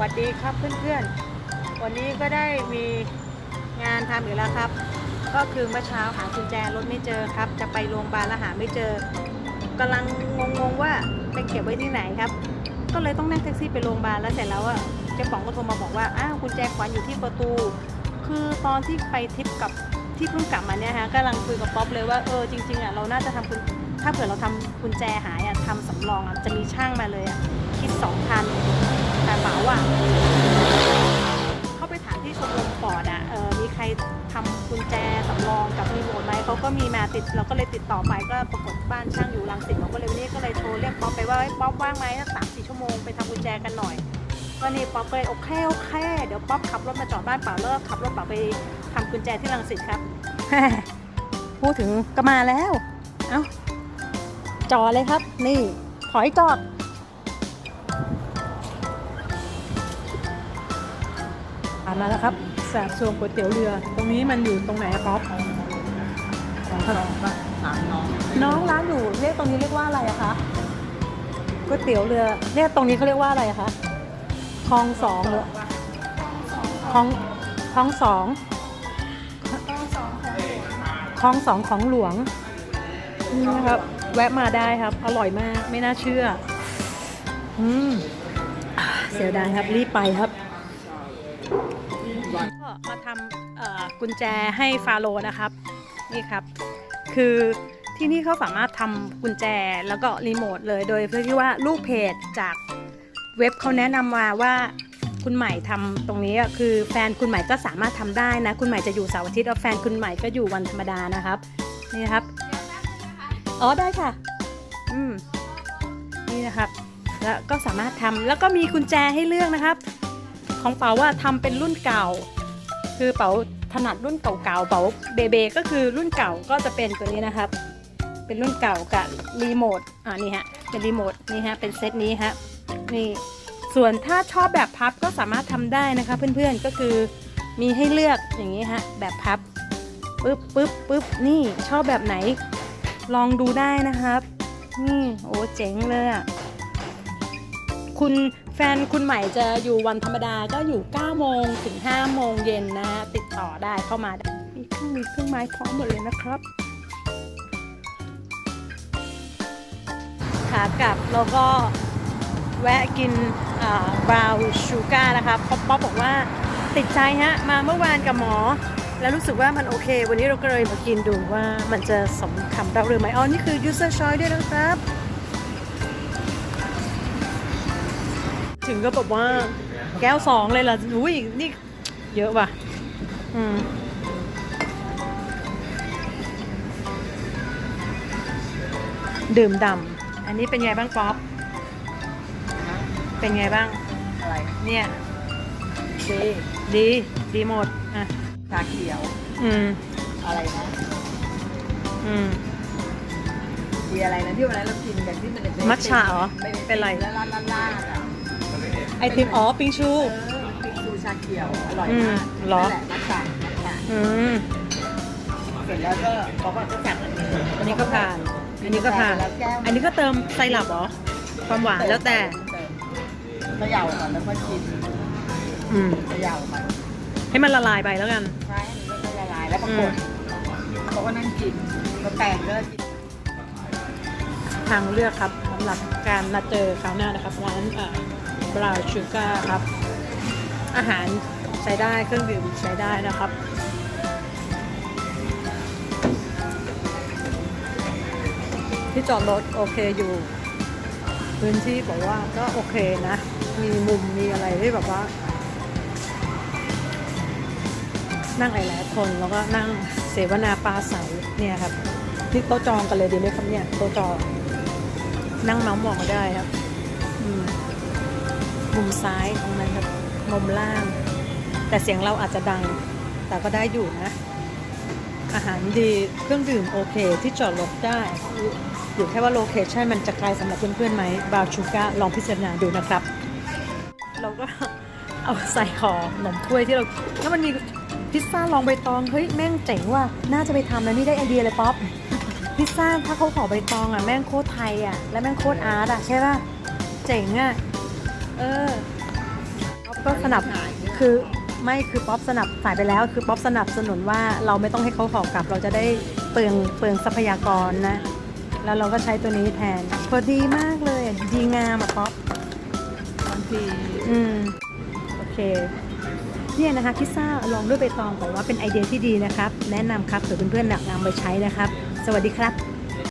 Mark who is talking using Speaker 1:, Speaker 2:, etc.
Speaker 1: วัสดีครับเพื่อนๆ วันนี้ก็ได้มีงานทำอีกแล้วครับ ก็คือเมื่อเช้าหากุญแจรถไม่เจอครับ จะไปโรงพยาบาลแล้วหาไม่เจอกำลังงงๆว่าไปเก็บไว้ที่ไหนครับ ก็เลยต้องนั่งแท็กซี่ไปโรงพยาบาลแล้วเสร็จแล้วอะเจ้าของก็โทรมาบอกว่าอ้าวกุญแจขวัญอยู่ที่ประตู คือตอนที่ไปทริปกับที่เพิ่งกลับมาเนี่ยฮะกำลังคุยกับป๊อปเลยว่าเออจริงๆอะเราน่าจะทำกุญถ้าเผื่อเราทำกุญแจหายอะทำสำรองอะจะมีช่างมาเลยอะคิดสองพันแต่เป๋า ติดเราก็เลยติดต่อไปก็ปรากฏบ้านช่างอยู่รังสิตเราก็เลยวันนี้ก็เลยโทรเรียกป๊อปไปว่าเฮ้ป๊อปว่างไหมสักสามสี่ชั่วโมงไปทำกุญแจกันหน่อยก็นี่ป๊อปเลยโอเคโอเคเดี๋ยวป๊อปขับรถมาจอดบ้านเป๋าแล้วก็ขับรถเป๋าไปทำกุญแจที่รังสิตครับพูดถึงก็มาแล้ว เอ้าจอดเลยครับ นี่ถอยจอดผ่านมาแล้วครับแสบซวงก๋วยเตี๋ยวเรือ ตรงนี้มันอยู่ตรงไหนอะป๊ อป
Speaker 2: ของขนมก็ถามน้อง
Speaker 1: น้องร้านอยู่เรียกตรงนี้เรียกว่าอะไรอะคะก๋วยเตี๋ยวเรือเรียกตรงนี้เขาเรียกว่าอะไรอะคะคลองสองหรือคลองคลองสองคลองสองของหลวงนี่นะครับ แวะมาได้ครับ อร่อยมากไม่น่าเชื่อ อืมอ่าเสียดายครับ รีบไปครับก็มาทำเอ่อกุญแจให้ฟาโรห์นะครับ นี่ครับ คือที่นี่เขาสามารถทำกุญแจแล้วก็รีโมทเลยโดยเพื่อที่ว่าลูกเพจจากเว็บเขาแนะนำมาว่าคุณใหม่ทำตรงนี้คือแฟนคุณใหม่ก็สามารถทำได้นะ คุณใหม่จะอยู่เสาร์อาทิตย์แล้วแฟนคุณใหม่ก็อยู่วันธรรมดานะครับนี่ครับอ๋อได้ค่ะ อืมนี่นะครับ แล้วก็สามารถทำแล้วก็มีกุญแจให้เลือกนะครับ ของเป๋าว่าทำเป็นรุ่นเก่า คือเป๋า ถนัดรุ่นเก่าๆเป๋าเบเบก็คือรุ่นเก่าก็จะเป็นตัวนี้นะครับ เป็นรุ่นเก่ากับรีโมทอ่านี่ฮะเป็นรีโมทนี่ฮะเป็นเซตนี้ฮะนี่ส่วนถ้าชอบแบบพับก็สามารถทำได้นะคะเพื่อนๆก็คือมีให้เลือกอย่างนี้ฮะแบบพับปึ๊บปึ๊บปึ๊บนี่ชอบแบบไหน ลองดูได้นะครับนี่โอ้เจ๋งเลยอะคุณ แฟนคุณใหม่จะอยู่วันธรรมดาก็อยู่ 9 โมงถึง 5 โมงเย็นนะฮะติดต่อได้เข้ามาได้มีเครื่องมือเครื่องไม้พร้อมหมดเลยนะครับขากลับเราก็แวะกินบราวชูการ์นะครับป๊อปป๊อปบอกว่าติดใจฮะ มาเมื่อวานกับหมอ แล้วรู้สึกว่ามันโอเค วันนี้เราก็เลยมากินดูว่ามันจะสมคำเราหรือไม่อ๋อนี่คือ user choice ด้วยนะครับ ถึงก็แบบว่าแก้วสองเลยล่ะอุ้ยนี่เยอะว่ะ อืมดื่มดำ อันนี้เป็นไงบ้างป๊อป เป็นไงบ้าง
Speaker 2: อะไร
Speaker 1: เนี่ย
Speaker 2: เจ
Speaker 1: ดี ดีหมด อะ
Speaker 2: ชาเขียว
Speaker 1: อืม
Speaker 2: อะไรนะ
Speaker 1: อืม
Speaker 2: มีอะไรนะที่วันนั้นเรากินกันที่มันเป็น
Speaker 1: มัทฉะเหรอ
Speaker 2: ไม่ได้
Speaker 1: เป็นไร
Speaker 2: แล้วร้านล่างๆอะ
Speaker 1: ไอติมอ๋อปิงชู
Speaker 2: เออปิงซูชาเขียว อร่อย
Speaker 1: อืม
Speaker 2: มาก
Speaker 1: เหรอ
Speaker 2: นั่นแหละมัทฉะมัทฉะ
Speaker 1: อืม
Speaker 2: เสร็จแล้วก็บอกว่าก็สั่งอันนี้
Speaker 1: อันนี้ก็ผ่าน อันนี้ก็ผ่าน
Speaker 2: แล้วแก้ว
Speaker 1: อันนี้ก็เติมไซรัปเหรอ ความหวานแล้วแต่
Speaker 2: เติมเขย่าก่อนแล้วก็กิน
Speaker 1: อืม
Speaker 2: เขย่ามัน
Speaker 1: ให้มันละลายไปแล้วกัน
Speaker 2: ใช่มันก็ละลายแล้วปรากฏเขาก็นั่งกินก็แตกเลิกกิน
Speaker 1: ทางเลือกครับสำหรับการมาเจอคราวหน้านะครับร้าน บราวชูการ์ครับ อาหารใช้ได้เครื่องดื่มใช้ได้นะครับที่จอดรถโอเคอยู่ พื้นที่บอกว่าก็โอเคนะ มีมุมมีอะไรที่แบบว่า นั่งหลายๆคนแล้วก็นั่งเสวนาปลาใสเนี่ยครับ ที่โต๊ะจองกันเลยดีไหมครับเนี่ยโต๊ะจอง นั่งเมาส์มองได้ครับ มุมซ้ายตรงนั้นครับมุมล่าง แต่เสียงเราอาจจะดัง แต่ก็ได้อยู่นะ อาหารดีเครื่องดื่มโอเคที่จอดรถได้ อยู่แค่ว่าโลเคชันมันจะไกลสำหรับเพื่อนๆไหมบาวชูก้าลองพิจารณาดูนะครับ เราก็เอาใส่ห่อขนมถ้วยที่เราแล้วมันมีพิซซ่าลองใบตองเฮ้ยแม่งเจ๋งว่ะน่าจะไปทำนะนี่ได้ไอเดียเลยป๊อปพิซซ่าถ้าเขาห่อใบตองอะแม่งโคตรไทยอะและแม่งโคตรอาร์ตอะใช่ป่ะเจ๋งอะ เออเอาก็สนับ
Speaker 2: ขายเนี่ย
Speaker 1: คือไม่คือป๊อปสนับสายไปแล้ว คือป๊อปสนับสนุนว่าเราไม่ต้องให้เขาขอกลับ เราจะได้เปลืองเปลืองทรัพยากรนะ แล้วเราก็ใช้ตัวนี้แทนพอดีมากเลยดีงามอะป๊อป
Speaker 2: บางที
Speaker 1: อืมโอเคเนี่ยนะคะพิซซ่าลองด้วยใบตองบอกว่าเป็นไอเดียที่ดีนะครับ แนะนำครับเผื่อเพื่อนๆอยากนำไปใช้นะครับ สวัสดีครับ